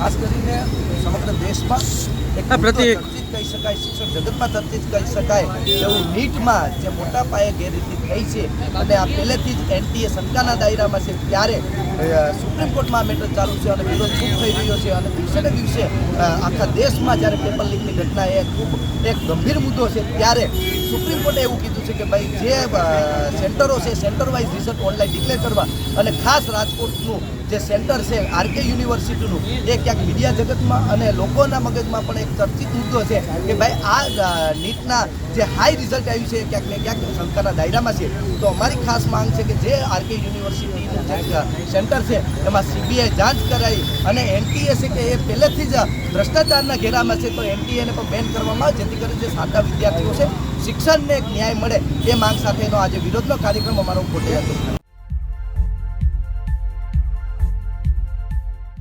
ખાસ કરીને સમગ્ર દેશમાં. ચર્ચિત કહી શકાય શિક્ષણ જગતમાં ચર્ચિત કહી શકાય એવું નીટમાં જે મોટા પાયે ગેરરીતિ થઈ છે અને આ પહેલેથી જ એનટીએ શંકાના દાયરામાં છે ત્યારે સુપ્રીમ કોર્ટમાં મેટર ચાલુ છે અને વિરોધ ખૂબ થઈ રહ્યો છે અને દિવસે ને દિવસે આખા દેશમાં જ્યારે પેપર લીકની ઘટના એ ખૂબ એક ગંભીર મુદ્દો છે, ત્યારે સુપ્રીમ કોર્ટે એવું કીધું છે કે ભાઈ જે સેન્ટરો છે centre wise result online declare કરવા અને ખાસ રાજકોટનું જે સેન્ટર છે આરકે યુનિવર્સિટીનું, એ ક્યાંક મીડિયા જગતમાં અને લોકોના મગજમાં પણ એક ચર્ચિત મુદ્દો છે કે ભાઈ આ નીટના જે હાઈ રિઝલ્ટ આવ્યું છે ક્યાંક ને ક્યાંક શંકાના દાયરામાં છે. તો અમારી ખાસ માંગ છે કે જે આરકે યુનિવર્સિટીનું જે સેન્ટર છે, એમાં સીબીઆઈ જાંચ કરાવી અને એનટીએ છે કે એ પહેલેથી જ ભ્રષ્ટાચારના ઘેરામાં છે, તો એનટીએને પણ બેન કરવામાં આવે જેથી કરીને જે સાદા વિદ્યાર્થીઓ છે, શિક્ષણને ન્યાય મળે, એ માંગ સાથેનો આજે વિરોધનો કાર્યક્રમ અમારો ખોટે હતો.